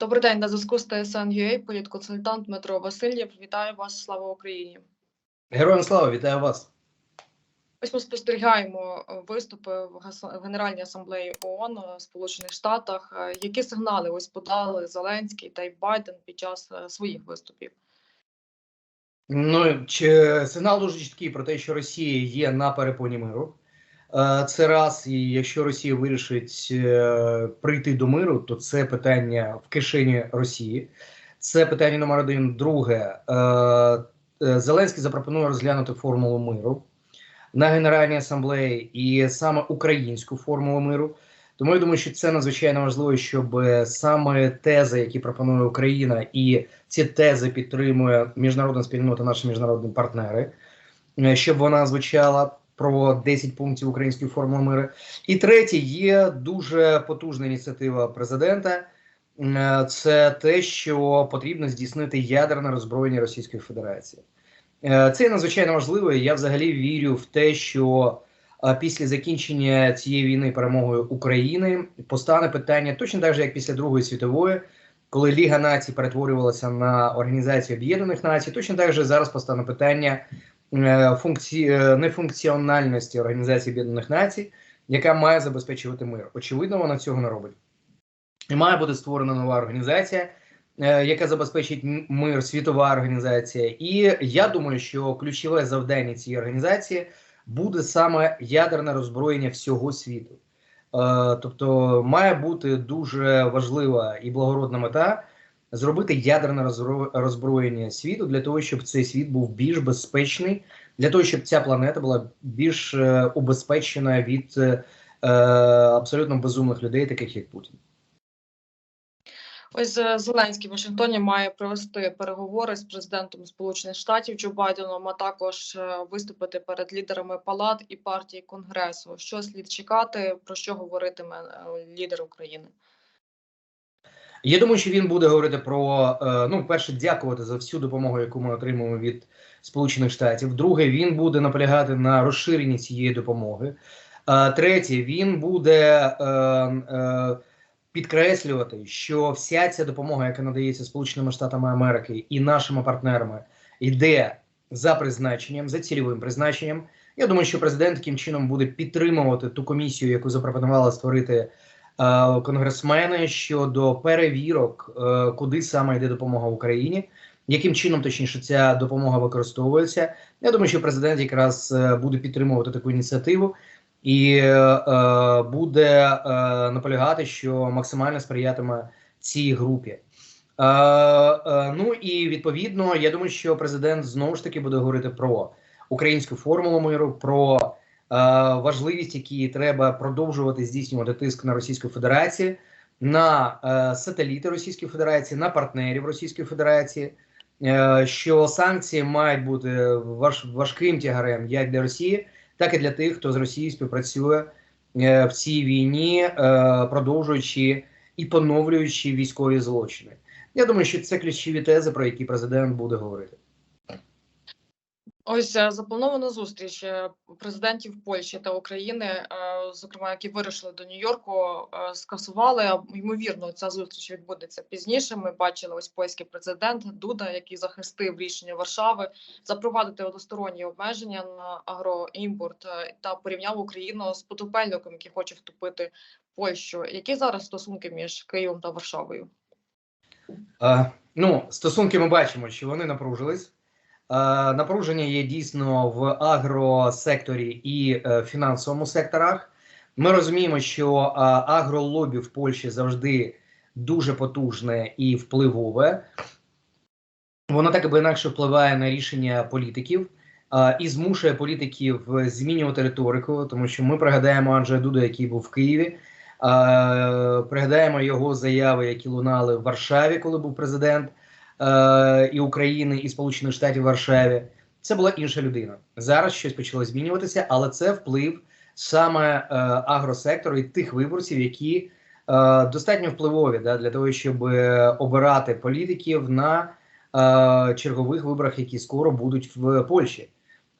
Добрий день, на зв'язку з ТСН.UA, політконсультант Дмитро Васильєв. Вітаю вас, слава Україні. Героям слава, вітаю вас. Ось ми спостерігаємо е, виступи в Генеральній асамблеї ООН в Сполучених Штатах. Е, Які сигнали ось подали Зеленський та й Байден під час е, своїх виступів? Ну чи сигнал дуже чіткий про те, що Росія є на перепоні миру. Е, Це раз, і якщо Росія вирішить е, прийти до миру, то це питання в кишені Росії. Це питання номер один. Друге, е, Зеленський запропонує розглянути формулу миру на Генеральній асамблеї і саме українську формулу миру. Тому я думаю, що це надзвичайно важливо, щоб саме тези, які пропонує Україна, і ці тези підтримує міжнародна спільнота, наші міжнародні партнери, щоб вона звучала про 10 пунктів української формули миру. І третє, є дуже потужна ініціатива президента. Е, Це те, що потрібно здійснити ядерне роззброєння Російської Федерації. Е, Це надзвичайно важливо. Я взагалі вірю в те, що після закінчення цієї війни перемогою України постане питання точно так же, як після Другої світової, коли Ліга націй перетворювалася на Організацію Об'єднаних Націй, точно так же зараз постане питання е, функції е, нефункціональності Організації Об'єднаних Націй, яка має забезпечувати мир. Очевидно, вона цього не робить. І має бути створена нова організація, е, яка забезпечить мир, світова організація. І я думаю, що ключове завдання цієї організації буде саме ядерне роззброєння всього світу. Тобто має бути дуже важлива і благородна мета зробити ядерне роззброєння світу для того, щоб цей світ був більш безпечний, для того, щоб ця планета була більш е, убезпечена від е, е, абсолютно безумних людей, таких як Путін. Ось е, Зеленський в Вашингтоні має провести переговори з президентом Сполучених Штатів Джо Байденом, а також виступити перед лідерами палат і партій Конгресу. Що слід чекати, про що говоритиме лідер України? Я думаю, що він буде говорити про е, ну, перше, дякувати за всю допомогу, яку ми отримуємо від Сполучених Штатів. Друге, він буде наполягати на розширенні цієї допомоги. Е, Третє, він буде е, підкреслювати, що вся ця допомога, яка надається Сполученими Штатами Америки і нашими партнерами, йде за призначенням, за цільовим призначенням. Я думаю, що президент таким чином буде підтримувати ту комісію, яку запропонувала створити конгресмени щодо перевірок, е, куди саме йде допомога Україні, яким чином точніше ця допомога використовується. Я думаю, що президент якраз е, буде підтримувати таку ініціативу і е, е, буде е, наполягати, що максимально сприятиме цій групі. Е, е, ну і відповідно, я думаю, що президент знову ж таки буде говорити про українську формулу миру, про е, важливість, які треба продовжувати здійснювати тиск на Російську Федерацію, на е, сателіти Російської Федерації, на партнерів Російської Федерації, е, що санкції мають бути важ, важким тягарем як для Росії, так і для тих, хто з Росією співпрацює е, в цій війні, е, продовжуючи і поновлюючи військові злочини. Я думаю, що це ключові тези, про які президент буде говорити. Ось е, запланована зустріч е, президентів Польщі та України, е, зокрема, які вирушили до Нью-Йорку, скасували. Ймовірно, ця зустріч відбудеться пізніше. Ми бачили ось польський президент Дуда, який захистив рішення Варшави запровадити односторонні обмеження на агроімпорт та порівняв Україну з потопельником, який хоче вступити в Польщу. Які зараз стосунки між Києвом та Варшавою? Е, ну, стосунки ми бачимо, що вони напружились. Е, напруження є дійсно в агросекторі і е, фінансовому секторах. Ми розуміємо, що е, агролобі в Польщі завжди дуже потужне і впливове. Воно так або інакше впливає на рішення політиків і змушує політиків змінювати риторику, тому що ми пригадаємо Анджея Дуда, який був в Києві. Пригадаємо його заяви, які лунали в Варшаві, коли був президент е, і України, і Сполучених Штатів в Варшаві. Це була інша людина. Зараз щось почало змінюватися, але це вплив саме е, агросектору і тих виборців, які е, достатньо впливові да, для того, щоб е, обирати політиків на е, чергових виборах, які скоро будуть в Польщі.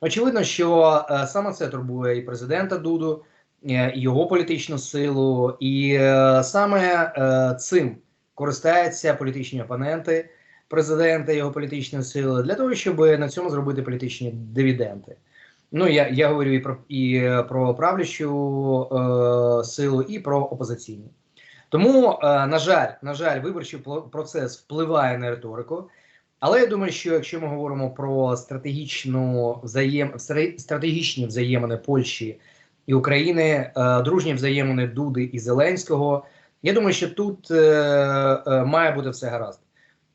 Очевидно, що е, саме це турбує і президента Дуду, е, його політичну силу, і е, саме е, цим користаються політичні опоненти президента, його політичної сили, для того, щоб на цьому зробити політичні дивіденди. Ну, я, я говорю і про і про правлячу е, силу, і про опозиційну. Тому, е, на жаль, на жаль, виборчий процес впливає на риторику. Але я думаю, що якщо ми говоримо про стратегічну взаєм... стра- стратегічні взаємини Польщі і України, е, дружні взаємини Дуди і Зеленського, я думаю, що тут е, е, має бути все гаразд.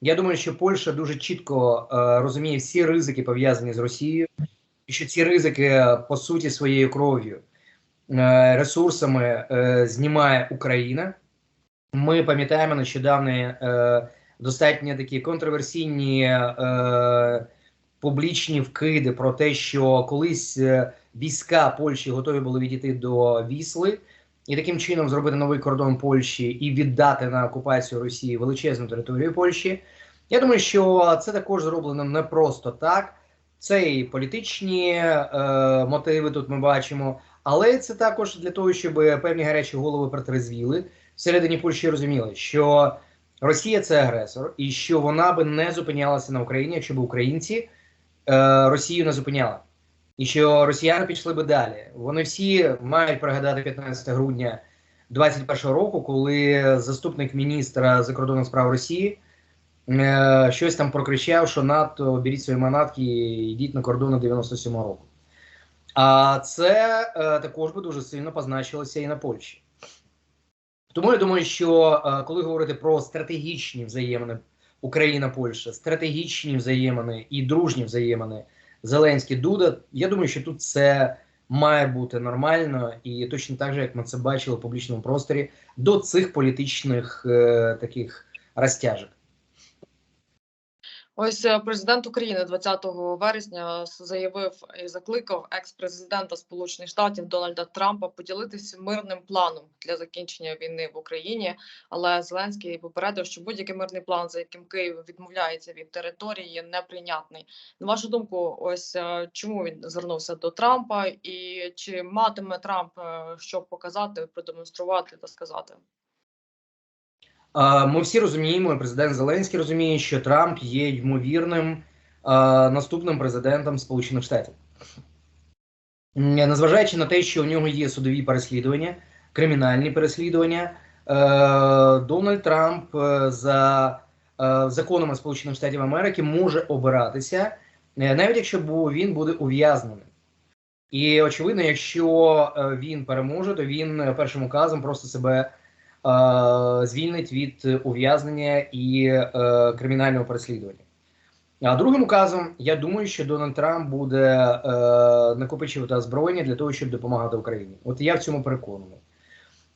Я думаю, що Польща дуже чітко е, розуміє всі ризики пов'язані з Росією, і що ці ризики по суті своєю кров'ю, е, ресурсами е, знімає Україна. Ми пам'ятаємо нещодавні е, достатньо такі контроверсійні е, публічні вкиди про те, що колись е, війська Польщі готові були відійти до Вісли і таким чином зробити новий кордон Польщі і віддати на окупацію Росії величезну територію Польщі. Я думаю, що це також зроблено не просто так. Це і політичні е, мотиви тут ми бачимо, але це також для того, щоб певні гарячі голови протрезвіли. Всередині Польщі розуміли, що Росія це агресор, і що вона би не зупинялася на Україні, якщо б українці е, Росію не зупиняли. І що росіяни пішли би далі. Вони всі мають пригадати 15 грудня 2021 року, коли заступник міністра закордонних справ Росії е, щось там прокричав, що НАТО беріть свої манатки і йдіть на кордони 97 року. А це е, також би дуже сильно позначилося і на Польщі. Тому я думаю, що е, коли говорити про стратегічні взаємини Україна-Польща, стратегічні взаємини і дружні взаємини Зеленський Дуда, я думаю, що тут це має бути нормально і точно так же, як ми це бачили в публічному просторі, до цих політичних е, таких розтяжок. Ось е, президент України 20 вересня заявив і закликав екс-президента Сполучених Штатів Дональда Трампа поділитися мирним планом для закінчення війни в Україні. Але Зеленський попередив, що будь-який мирний план, за яким Київ відмовляється від території, є неприйнятний. На вашу думку, ось е, чому він звернувся до Трампа, і чи матиме Трамп е, що показати, продемонструвати та сказати? Ми всі розуміємо, і президент Зеленський розуміє, що Трамп є ймовірним наступним президентом Сполучених Штатів. Незважаючи на те, що у нього є судові переслідування, кримінальні переслідування, е, Дональд Трамп е, за е, законами Сполучених Штатів Америки може обиратися, навіть якщо він буде ув'язнений. І очевидно, якщо він переможе, то він першим указом просто себе звільнить від ув'язнення і е, кримінального переслідування. А другим указом, я думаю, що Дональд Трамп буде е, накопичувати озброєння для того, щоб допомагати Україні. От я в цьому переконаний.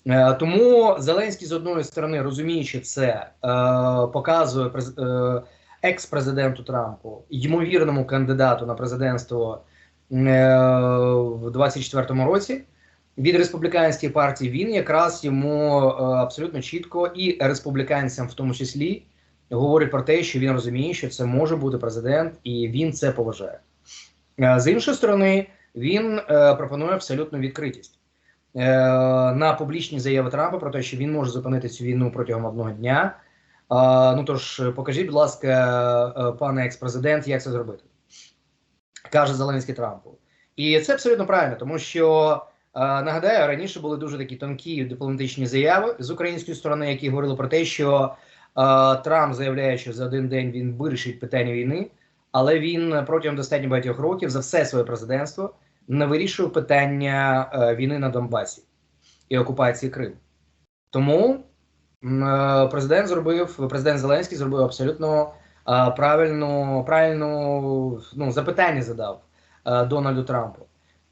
Е, тому Зеленський з одної сторони, розуміючи це, е, показує е, екс-президенту Трампу, ймовірному кандидату на президентство е, в 24-му році від республіканської партії. Він якраз йому е, абсолютно чітко і республіканцям, в тому числі, говорить про те, що він розуміє, що це може бути президент, і він це поважає. Е, З іншої сторони, він е, пропонує абсолютну відкритість на публічні заяви Трампа про те, що він може зупинити цю війну протягом одного дня. Ну тож, покажіть, будь ласка, пане екс-президент, як це зробити, каже Зеленський Трампу. І це абсолютно правильно, тому що нагадаю, раніше були дуже такі тонкі дипломатичні заяви з української сторони, які говорили про те, що Трамп заявляє, що за один день він вирішить питання війни, але він протягом достатньо багатьох років за все своє президентство не вирішив питання е, війни на Донбасі і окупації Криму. Тому е, президент зробив, президент Зеленський зробив абсолютно е, правильну, правильну ну, запитання задав Дональду Трампу.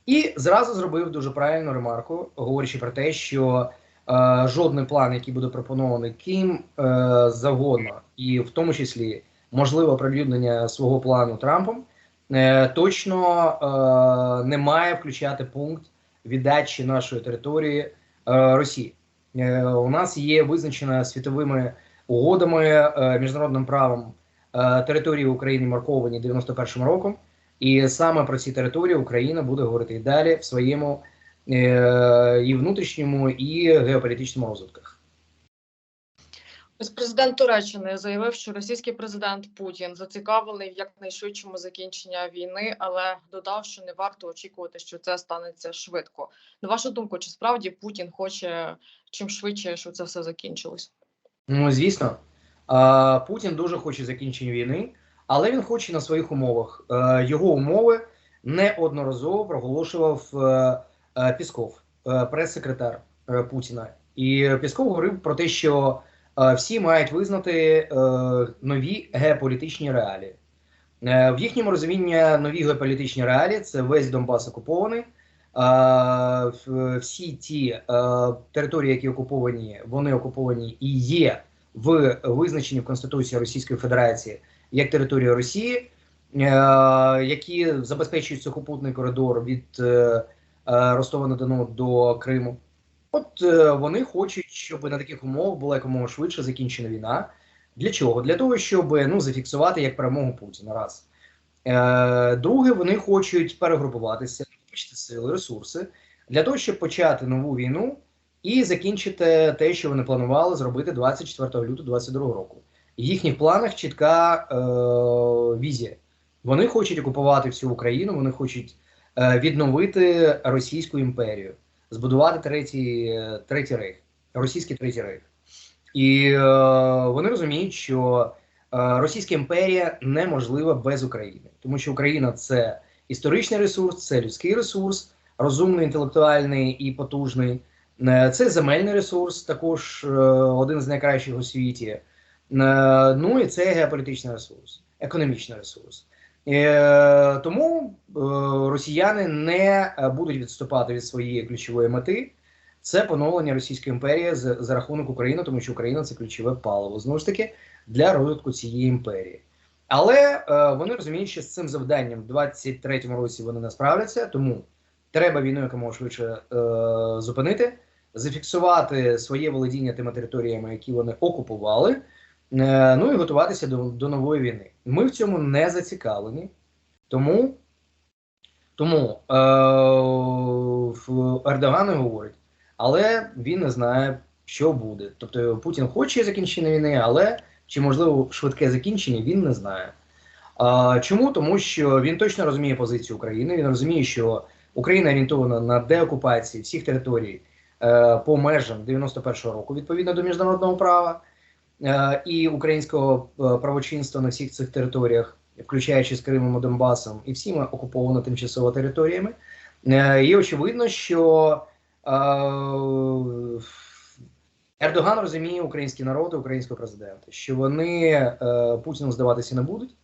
І зразу зробив дуже правильну ремарку, говорячи про те, що е, жодний план, який буде пропонований ким е, завгодно, і в тому числі можливе оприлюднення свого плану Трампом, е, точно е, не має включати пункт віддачі нашої території е, Росії. Е, у нас є визначена світовими угодами е, міжнародним правом е, території України марковані 91 роком. І саме про ці території Україна буде говорити і далі в своєму е, і внутрішньому, і геополітичному розвитках. Ось президент Туреччини заявив, що російський президент Путін зацікавлений в якнайшвидшому закінченні війни, але додав, що не варто очікувати, що це станеться швидко. На вашу думку, чи справді Путін хоче чим швидше, щоб це все закінчилось? Ну, звісно, Путін дуже хоче закінчення війни, але він хоче на своїх умовах. Е, Його умови неодноразово проголошував е, е, Пісков, прес-секретар Путіна. І Пісков говорив про те, що всі мають визнати нові геополітичні реалії. В їхньому розумінні нові геополітичні реалії це весь Донбас окупований. Всі ті території, які окуповані, вони окуповані і є в визначенні в Конституції Російської Федерації як територія Росії, е, які забезпечують сухопутний коридор від е, е, Ростова на Дону до Криму. От вони хочуть, щоб на таких умовах була якомога швидше закінчена війна. Для чого? Для того, щоб ну, зафіксувати як перемогу Путіна. Раз. Друге, вони хочуть перегрупуватися, накопичити сили, ресурси для того, щоб почати нову війну і закінчити те, що вони планували зробити 24 лютого 2022 року. В їхніх планах чітка е, візія. Вони хочуть окупувати всю Україну, вони хочуть е, відновити Російську імперію, збудувати третій, е, третій рейх, російський третій рейх. І е, вони розуміють, що е, Російська імперія неможлива без України, тому що Україна це історичний ресурс, це людський ресурс, розумний, інтелектуальний і потужний. Е, Це земельний ресурс, також е, один з найкращих у світі. Е, Ну і це геополітичний ресурс, економічний ресурс. Е, Тому е, росіяни не будуть відступати від своєї ключової мети. Це поновлення Російської імперії за, за рахунок України, тому що Україна це ключове паливо знову ж таки для розвитку цієї імперії. Але вони розуміють, що з цим завданням в 23-му році вони не справляться, тому треба війну якомога швидше зупинити, зафіксувати своє володіння тими територіями, які вони окупували, ну і готуватися до, до нової війни. Ми в цьому не зацікавлені, тому, тому е, Ердоган говорить, але він не знає, що буде. Тобто Путін хоче закінчення війни, але чи можливо швидке закінчення, він не знає. А, чому? Тому що він точно розуміє позицію України. Він розуміє, що Україна орієнтована на деокупації всіх територій е, по межам 91-го року відповідно до міжнародного права е, і українського е, правочинства на всіх цих територіях, включаючи з Кримом і Донбасом, і всіма окуповано тимчасово територіями. Е, і очевидно, що е, Ердоган розуміє український народ і українського президента, що вони е, Путіну здаватися не будуть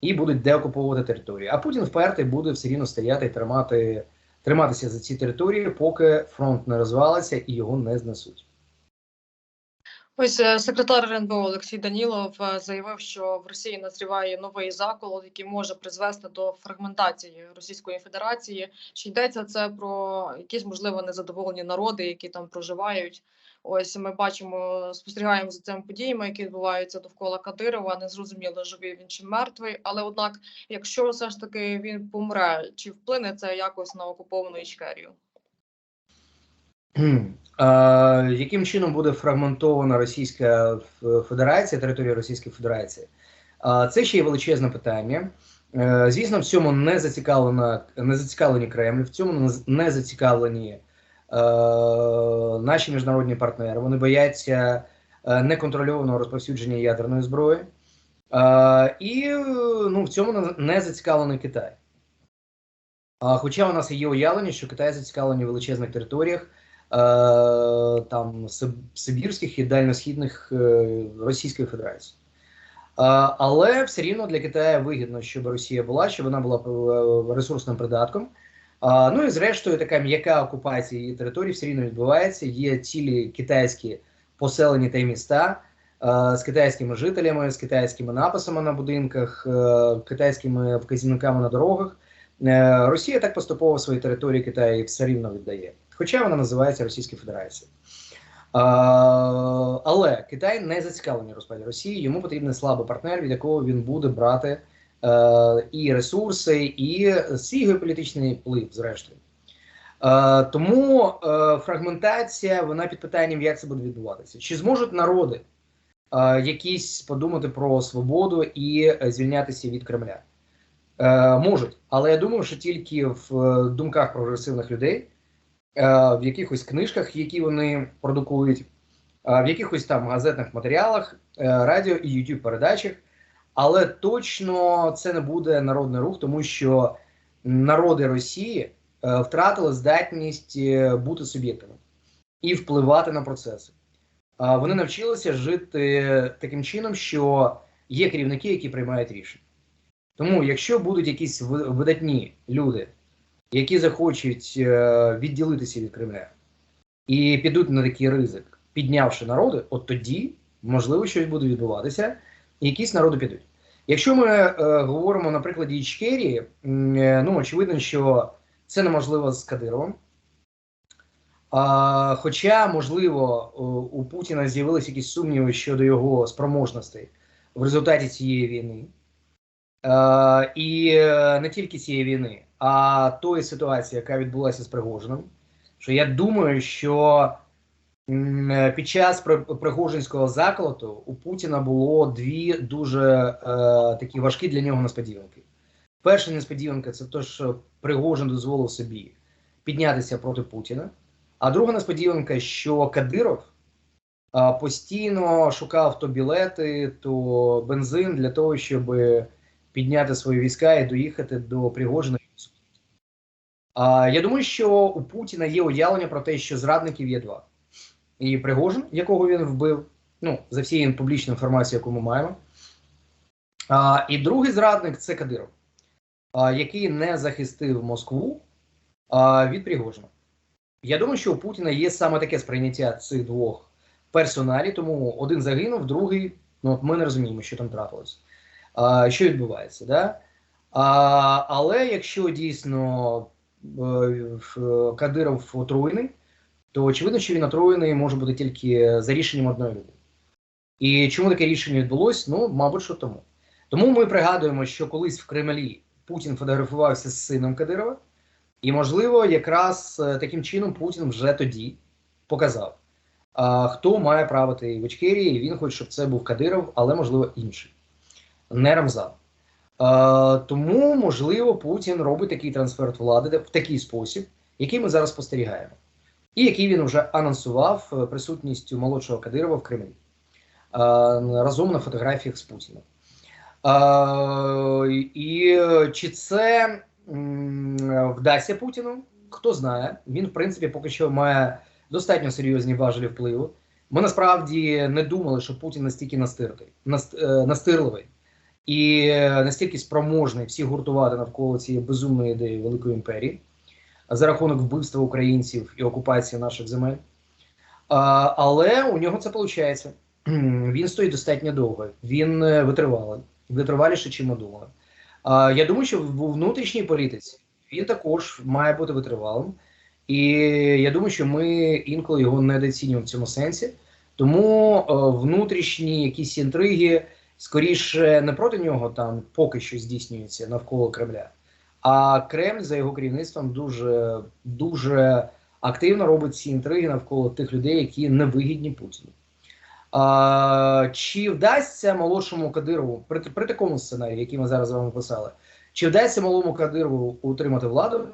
і будуть деокуповувати території. А Путін впертий буде все рівно стояти і тримати, триматися за ці території, поки фронт не розвалиться і його не знесуть. Ось е, секретар РНБО Олексій Данілов е, заявив, що в Росії назріває новий заколот, який може призвести до фрагментації Російської Федерації. Чи йдеться це про якісь можливо незадоволені народи, які там проживають? Ось ми бачимо, спостерігаємо за цими подіями, які відбуваються довкола Кадирова. Не зрозуміло, живий він чи мертвий. Але однак, якщо все ж таки він помре, чи вплине це якось на окуповану Ічкерію? Е, яким чином буде фрагментована Російська Федерація, територія Російської Федерації? Е, це ще є величезне питання. Е, звісно, в цьому не зацікавлена, не зацікавлені Кремль, в цьому не- зацікавлені е, наші міжнародні партнери. Вони бояться неконтрольованого розповсюдження ядерної зброї. Е, і ну, в цьому не- зацікавлений Китай. Хоча у нас є уявлення, що Китай зацікавлений в величезних територіях, там Сибірських і дальносхідних е, Російської Федерації. Е, але все рівно для Китаю вигідно, щоб Росія була, щоб вона була е, ресурсним придатком. Ну і зрештою, така м'яка окупація її території все рівно відбувається. Є цілі китайські поселені та міста е, з китайськими жителями, з китайськими написами на будинках, е, китайськими вказівниками на дорогах. Е, Росія так поступово свої території Китаю все рівно віддає, хоча вона називається Російською Федерацією. А, але Китай не зацікавлений розпаді Росії. Йому потрібен слабий партнер, від якого він буде брати е, і ресурси, і свій геополітичний вплив, зрештою. Е, тому е, фрагментація вона під питанням, як це буде відбуватися. Чи зможуть народи якісь подумати про свободу і звільнятися від Кремля. Можуть, але я думаю, що тільки в думках прогресивних людей, в якихось книжках, які вони продукують, е, в якихось там газетних матеріалах, е, радіо і youtube передачах. Але точно це не буде народний рух, тому що народи Росії е, втратили здатність е, бути суб'єктами і впливати на процеси. Вони навчилися жити таким чином, що є керівники, які приймають рішення. Тому, якщо будуть якісь видатні люди, які захочуть е, відділитися від Кремля і підуть на такий ризик, піднявши народи, от тоді можливо щось буде відбуватися, і якісь народи підуть. Якщо ми е, говоримо на прикладі Ічкерії, е, ну очевидно, що це неможливо з Кадировим. А, хоча, можливо, у- Путіна з'явилися якісь сумніви щодо його спроможностей в результаті цієї війни. Е, і е, не тільки цієї війни, а тої ситуації, яка відбулася з Пригожиним. Що я думаю, що під час Пригожинського заколоту у Путіна було дві дуже е, такі важкі для нього несподіванки. Перша несподіванка це те, що Пригожин дозволив собі піднятися проти Путіна. А друга несподіванка, що Кадиров а, постійно шукав то білети, то бензин для того, щоб підняти свої війська і доїхати до Пригожина. Я думаю, що у Путіна є уявлення про те, що зрадників є два. І Пригожин, якого він вбив, ну, за всією публічною інформацією, яку ми маємо. А, і другий зрадник це Кадиров, а, який не захистив Москву а, від Пригожина. Я думаю, що у Путіна є саме таке сприйняття цих двох персоналів, тому один загинув, другий, ну ми не розуміємо, що там трапилось. А, що відбувається, да? А, але якщо дійсно Кадиров отруєний, то очевидно, що він отруєний може бути тільки за рішенням одної людини. І чому таке рішення відбулось? Ну, мабуть, що тому. Тому ми пригадуємо, що колись в Кремлі Путін фотографувався з сином Кадирова. І, можливо, якраз е, таким чином Путін вже тоді показав, хто має правити в Ічкерії. І Він хоче, щоб це був Кадиров, але можливо інший, не Рамзан. А, тому, можливо, Путін робить такий трансфер влади в такий спосіб, який ми зараз спостерігаємо, і який він вже анонсував е, присутністю молодшого Кадирова в Кремлі а, разом на фотографіях з Путіним. І е, чи це вдасться Путіну? Хто знає. Він, в принципі, поки що має достатньо серйозні важелі впливу. Ми насправді не думали, що Путін настільки е, настирливий і настільки спроможний всіх гуртувати навколо цієї безумної ідеї великої імперії за рахунок вбивства українців і окупації наших земель. Але у нього це виходить. Він стоїть достатньо довго. Він е, витривалий, витриваліше, чим думали. Я думаю, що в внутрішній політиці він також має бути витривалим. І я думаю, що ми інколи його недооцінюємо в цьому сенсі. Тому е, внутрішні якісь інтриги, скоріше, не проти нього там поки що здійснюються навколо Кремля. А Кремль за його керівництвом дуже, дуже активно робить ці інтриги навколо тих людей, які невигідні Путіну. А, чи вдасться молодшому Кадирову при, при такому сценарії, який ми зараз з вами писали, чи вдасться малому Кадирову утримати владу?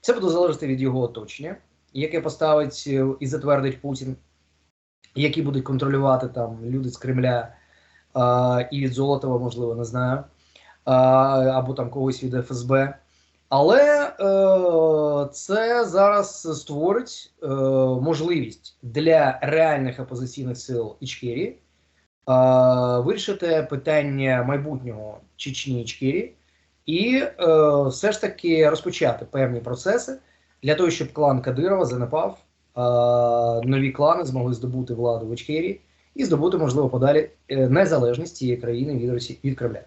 Це буде залежати від його оточення, яке поставить і затвердить Путін, які будуть контролювати там люди з Кремля і від Золотова, можливо, не знаю, або там когось від ФСБ. Але е, це зараз створить е, можливість для реальних опозиційних сил Ічкерії е, вирішити питання майбутнього Чечні Ічкерії і все ж таки розпочати певні процеси для того, щоб клан Кадирова занепав, нові клани змогли здобути владу в Ічкерії і здобути, можливо, подалі е, незалежність цієї країни від Росії від Кремля.